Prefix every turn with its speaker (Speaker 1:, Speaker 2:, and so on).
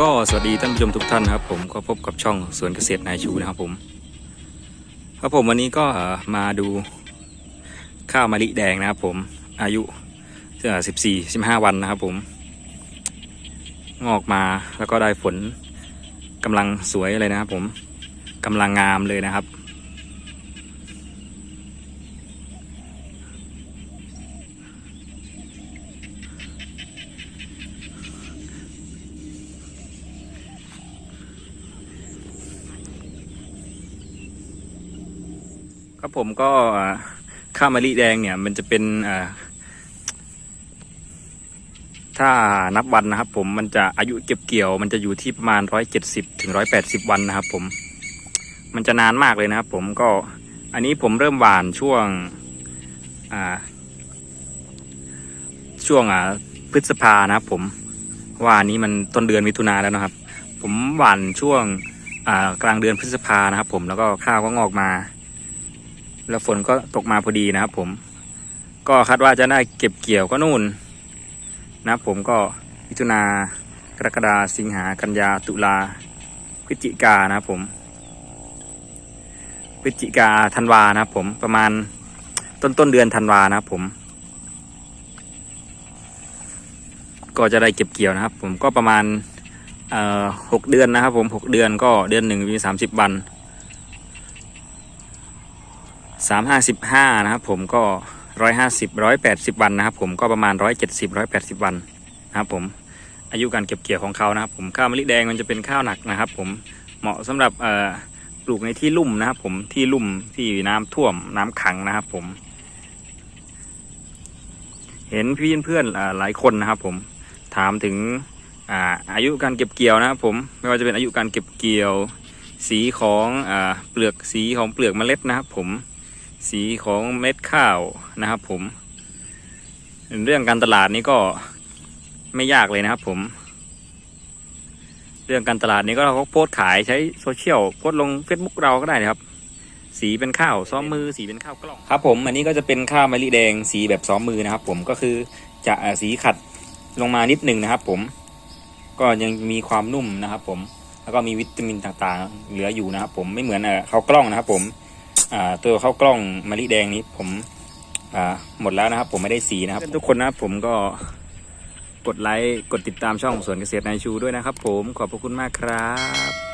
Speaker 1: ก็สวัสดีท่านผู้ชมทุกท่านนะครับ ผมก็พบกับช่องสวนเกษตรนายชูนะครับผมครับผมวันนี้ก็มาดูข้าวมะลิแดงนะครับผมอายุสิบสี่สิบห้าวันนะครับผม งอกมาแล้วก็ได้ฝนกำลังสวยเลยนะครับผมกำลังงามเลยนะครับ ครับผมก็ข้าวมะลิแดงเนี่ย มันจะเป็นถ้านับวันนะครับ ผมมันจะอายุเก็บเกี่ยว มันจะอยู่ที่ประมาณร้อยเจ็ดสิบถึงร้อยแปดสิบวันนะครับ ผม มันจะนานมากเลยนะครับ ผมก็อันนี้ผมเริ่มหวานช่วงช่วงพฤษภานะครับ ผมว่าอันนี้มันต้นเดือนมิถุนาแล้วนะครับ ผมหวานช่วงกลางเดือนพฤษภานะครับ ผมแล้วก็ข้าวก็งอกมา แล้วฝนก็ตกมาพอดีนะครับผม ก็คาดว่าจะได้เก็บเกี่ยวก็นู่น นะครับผมก็มิถุนากรกฎาสิงหากันยาตุลาพฤศจิกานะครับผมพฤศจิกาธันวานะครับผมประมาณต้นต้นเดือนธันวานะครับผม ก็จะได้เก็บเกี่ยวนะครับ ผมก็ประมาณเอ่อหกเดือนนะครับ ผมหกเดือนก็เดือนหนึ่งมีสามสิบวัน สามห้าสิบห้านะครับผมก็ร้อยห้าสิบร้อยแปดสิบวันนะครับผมก็ประมาณร้อยเจ็ดสิบร้อยแปดสิบวันนะครับผมอายุการเก็บเกี่ยวของเขานะครับผมข้าวมะลิแดงมันจะเป็นข้าวหนักนะครับ ผมเหมาะสำหรับปลูกในที่ลุ่มนะครับผมที่ลุ่มที่น้ำท่วมน้ำขังนะครับผม เห็นพี่เพื่อนหลายคนนะครับ ผมถามถึงอาอายุการเก็บเกี่ยวนะครับผมไม่ว่าจะเป็นอายุการเก็บเกี่ยว สีของอเปลือกสีของเปลือกเมล็ดนะครับผม สีของเม็ดข้าวนะครับ ผม เรื่องการตลาดนี้ก็ไม่ยากเลยนะครับ ผม เรื่องการตลาดนี้ก็เราก็โพสต์ขายใช้โซเชียลโพสต์ลง Facebook เราก็ได้นะครับ สีเป็นข้าวซ้อมมือ สีเป็นข้าวกล้องครับ ผมอันนี้ก็จะเป็นข้าวมะลิแดงสีแบบซ้อมมือนะครับ ผมก็คือจะสีขัดลงมานิดหนึ่งนะครับ ผม ก็ยังมีความนุ่มนะครับ ผมแล้วก็มีวิตามินต่างๆ เหลืออยู่นะครับ ผมไม่เหมือนเอ่อข้าวกล้องนะครับ ผม ตัวข้าวกล้องมะลิแดงนี้ผมอ่าหมดแล้วนะครับ ผมไม่ได้สีนะครับ ทุกคนนะครับผมก็กดไลค์กดติดตามช่องสวนเกษตรนายชูด้วยนะครับ ผมขอบพระคุณมากครับ